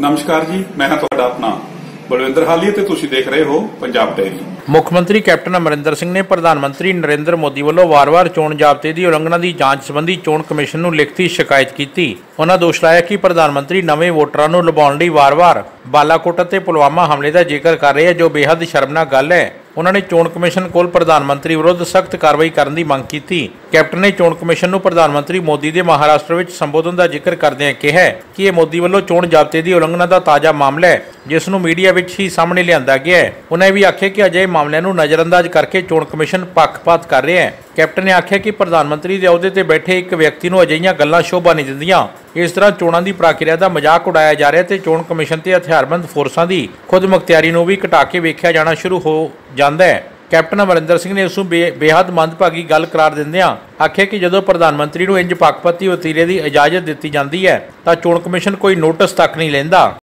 ਨਮਸਕਾਰ ਜੀ, ਮੈਂ ਹਾਂ ਤੁਹਾਡਾ ਆਪਣਾ ਬਲਵਿੰਦਰ ਹਾਲੀ ਤੇ ਤੁਸੀਂ ਦੇਖ ਰਹੇ ਹੋ ਪੰਜਾਬ ਡੈਰੀ ਮੁੱਖ ਮੰਤਰੀ ਕੈਪਟਨ ਅਮਰਿੰਦਰ ਸਿੰਘ ਨੇ ਪ੍ਰਧਾਨ ਮੰਤਰੀ ਨਰਿੰਦਰ ਮੋਦੀ ਵੱਲੋਂ ਵਾਰ-ਵਾਰ ਚੋਣ ਜ਼ਾਬਤੇ ਦੀ ਉਲੰਘਣਾ ਦੀ ਜਾਂਚ ਸੰਬੰਧੀ ਚੋਣ ਕਮਿਸ਼ਨ ਨੂੰ ਲਿਖਤੀ ਸ਼ਿਕਾਇਤ ਕੀਤੀ। ਉਹਨਾਂ ਦੋਸ਼ ਲਾਇਆ ਕਿ ਪ੍ਰਧਾਨ ਮੰਤਰੀ ਨਵੇਂ ਵੋਟਰਾਂ ਨੂੰ ਲੁਭਾਉਣ ਲਈ ਵਾਰ-ਵਾਰ ਬਾਲਾਕੋਟ ਅਤੇ ਪੁਲਵਾਮਾ ਹਮਲੇ ਦਾ ਜ਼ਿਕਰ ਕਰ ਰਹੇ ਹੈ, ਜੋ ਬੇहद ਸ਼ਰਮਨਾਕ ਗੱਲ ਹੈ। ਉਹਨਾਂ ਨੇ ਚੋਣ ਕਮਿਸ਼ਨ ਕੋਲ ਪ੍ਰਧਾਨ ਮੰਤਰੀ ਵਿਰੁੱਧ ਸਖਤ ਕਾਰਵਾਈ ਕਰਨ ਦੀ ਮੰਗ ਕੀਤੀ। ਕੈਪਟਨ ਨੇ ਚੋਣ ਕਮਿਸ਼ਨ ਨੂੰ ਪ੍ਰਧਾਨ ਮੰਤਰੀ ਮੋਦੀ ਦੇ ਮਹਾਰਾਸ਼ਟਰ ਵਿੱਚ ਸੰਬੋਧਨ ਦਾ ਜ਼ਿਕਰ ਕਰਦਿਆਂ ਕਿਹਾ ਕਿ ਇਹ ਮੋਦੀ ਵੱਲੋਂ ਚੋਣ ਜ਼ਾਬਤੇ ਦੀ ਉਲੰਘਣਾ ਦਾ ਤਾਜ਼ਾ ਮਾਮਲਾ ਹੈ, ਜਿਸ ਨੂੰ ਮੀਡੀਆ ਵਿੱਚ ਹੀ ਸਾਹਮਣੇ ਲਿਆਂਦਾ ਗਿਆ ਹੈ। ਉਹਨਾਂ ਇਹ ਵੀ ਆਖਿਆ ਕਿ ਅਜਿਹੇ ਮਾਮਲਿਆਂ ਨੂੰ ਨਜ਼ਰਅੰਦਾਜ਼ ਕਰਕੇ ਚੋਣ ਕਮਿਸ਼ਨ ਪੱਖਪਾਤ ਕਰ ਰਿਹਾ ਹੈ। ਕੈਪਟਨ ਨੇ ਆਖਿਆ ਕਿ ਪ੍ਰਧਾਨ ਮੰਤਰੀ ਦੇ ਅਹੁਦੇ ਤੇ ਬੈਠੇ ਇੱਕ ਵਿਅਕਤੀ ਨੂੰ ਅਜਿਹੀਆਂ ਗੱਲਾਂ ਸ਼ੋਭਾ ਨਹੀਂ ਦਿੰਦੀਆਂ। ਇਸ ਤਰ੍ਹਾਂ ਚੋਣਾਂ ਦੀ ਪ੍ਰਕਿਰਿਆ ਦਾ ਮਜ਼ਾਕ ਉਡਾਇਆ ਜਾ ਰਿਹਾ ਤੇ ਚੋਣ ਕਮਿਸ਼ਨ ਤੇ ਹਥਿਆਰਬੰਦ ਫੋਰਸਾਂ ਦੀ ਖੁਦ ਮੁਖਤਿਆਰੀ ਨੂੰ ਵੀ ਘਟਾ ਕੇ ਵੇਖਿਆ ਜਾਣਾ ਸ਼ੁਰੂ ਹੋ ਜਾਂਦਾ ਹੈ। ਕੈਪਟਨ ਅਮਰਿੰਦਰ ਸਿੰਘ ਨੇ ਉਸ ਨੂੰ ਬੇ- ਬੇਹੱਦ ਮੰਦਭਾਗੀ ਗੱਲ ਕਰਾਰ ਦਿੰਦਿਆਂ ਆਖਿਆ ਕਿ ਜਦੋਂ ਪ੍ਰਧਾਨ ਮੰਤਰੀ ਨੂੰ ਇੰਜ ਪੱਖਪਾਤੀ ਵਤੀਰੇ ਦੀ ਇਜਾਜ਼ਤ ਦਿੱਤੀ ਜਾਂਦੀ ਹੈ, ਤਾਂ ਚੋਣ ਕਮਿਸ਼ਨ ਕੋਈ ਨੋਟਿਸ ਤੱਕ ਨਹੀਂ ਲੈਂਦਾ।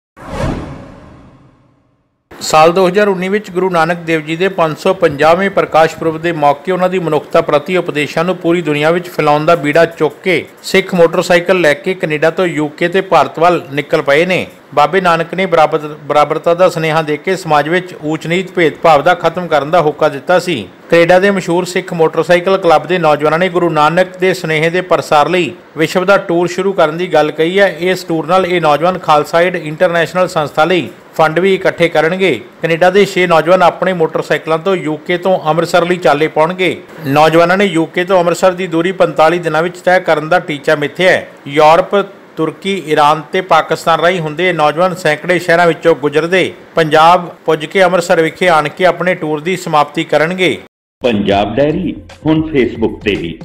ਸਾਲ 2019 ਵਿੱਚ ਗੁਰੂ ਨਾਨਕ ਦੇਵ ਜੀ ਦੇ 550ਵੇਂ ਪ੍ਰਕਾਸ਼ ਪੁਰਬ ਦੇ ਮੌਕੇ ਉਹਨਾਂ ਦੀ ਮਨੁੱਖਤਾ ਪ੍ਰਤੀ ਉਪਦੇਸ਼ਾਂ ਨੂੰ ਪੂਰੀ ਦੁਨੀਆ ਵਿੱਚ ਫੈਲਾਉਣ ਦਾ ਬੀੜਾ ਚੁੱਕ ਕੇ ਸਿੱਖ ਮੋਟਰਸਾਈਕਲ ਲੈ ਕੇ ਕੈਨੇਡਾ ਤੋਂ ਯੂਕੇ ਤੇ ਭਾਰਤ ਵੱਲ ਨਿਕਲ ਪਏ ਨੇ। ਬਾਬੇ ਨਾਨਕ ਨੇ ਬਰਾਬਰ ਬਰਾਬਰਤਾ ਦਾ ਸੁਨੇਹਾ ਦੇ ਕੇ ਸਮਾਜ ਵਿੱਚ ਊਚ-ਨੀਚ ਭੇਦਭਾਵ ਦਾ ਖਤਮ ਕਰਨ ਦਾ ਹੋਕਾ ਦਿੱਤਾ ਸੀ। ਕੈਨੇਡਾ ਦੇ ਮਸ਼ਹੂਰ ਸਿੱਖ ਮੋਟਰਸਾਈਕਲ ਕਲੱਬ ਦੇ ਨੌਜਵਾਨਾਂ ਨੇ ਗੁਰੂ ਨਾਨਕ ਦੇ ਸੁਨੇਹੇ ਦੇ ਪ੍ਰਸਾਰ ਲਈ ਵਿਸ਼ਵ ਦਾ ਟੂਰ ਸ਼ੁਰੂ ਕਰਨ ਦੀ ਗੱਲ ਕਹੀ ਹੈ। ਇਸ ਟੂਰ ਨਾਲ ਇਹ ਨੌਜਵਾਨ ਖਾਲਸਾ ਏਡ ਇੰਟਰਨੈਸ਼ਨਲ ਸੰਸਥਾ ਲਈ ਫੰਡ ਵੀ ਇਕੱਠੇ ਕਰਨਗੇ। ਕੈਨੇਡਾ ਦੇ 6 ਨੌਜਵਾਨ ਆਪਣੇ ਮੋਟਰਸਾਈਕਲਾਂ ਤੋਂ ਯੂਕੇ ਤੋਂ ਅੰਮ੍ਰਿਤਸਰ ਲਈ ਚਾਲੇ ਪਾਉਣਗੇ। ਨੌਜਵਾਨਾਂ ਨੇ ਯੂਕੇ ਤੋਂ ਅੰਮ੍ਰਿਤਸਰ ਦੀ ਦੂਰੀ 45 ਦਿਨਾਂ ਵਿੱਚ ਤੈਅ ਕਰਨ ਦਾ ਟੀਚਾ ਮਿੱਥਿਆ ਹੈ। ਯੂਰਪ, ਤੁਰਕੀ ਈਰਾਨ ਤੇ ਪਾਕਿਸਤਾਨ ਰਾਹੀਂ ਹੁੰਦੇ ਨੌਜਵਾਨ ਸੈਂਕੜੇ ਸ਼ਹਿਰਾਂ ਵਿੱਚੋਂ ਗੁਜ਼ਰਦੇ ਪੰਜਾਬ ਪੁੱਜ ਕੇ ਅੰਮ੍ਰਿਤਸਰ ਵਿਖੇ ਆਣ ਕੇ ਆਪਣੇ ਟੂਰ ਦੀ ਸਮਾਪਤੀ ਕਰਨਗੇ। ਪੰਜਾਬ ਡੈਰੀ ਹੁਣ ਫੇਸਬੁੱਕ ਤੇ ਵੀ।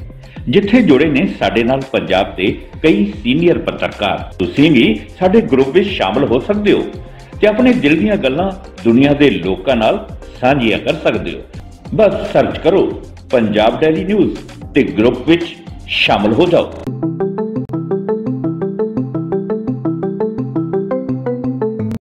ਜਿੱਥੇ ਜੁੜੇ ਨੇ ਸਾਡੇ ਨਾਲ ਪੰਜਾਬ ਦੇ ਕਈ ਸੀਨੀਅਰ ਪੱਤਰਕਾਰ। ਤੁਸੀਂ ਵੀ ਸਾਡੇ ਗਰੁੱਪ ਵਿੱਚ ਸ਼ਾਮਲ ਹੋ ਸਕਦੇ ਹੋ। ਤੇ ਆਪਣੇ ਦਿਲ ਦੀਆਂ ਗੱਲਾਂ ਦੁਨੀਆ ਦੇ ਲੋਕਾਂ ਨਾਲ ਸਾਂਝੀਆਂ ਕਰ ਸਕਦੇ ਹੋ। ਬਸ ਸਰਚ ਕਰੋ ਪੰਜਾਬ ਡੈਲੀ ਨਿਊਜ਼ ਤੇ ਗਰੁੱਪ ਵਿੱਚ ਸ਼ਾਮਲ ਹੋ ਜਾਓ।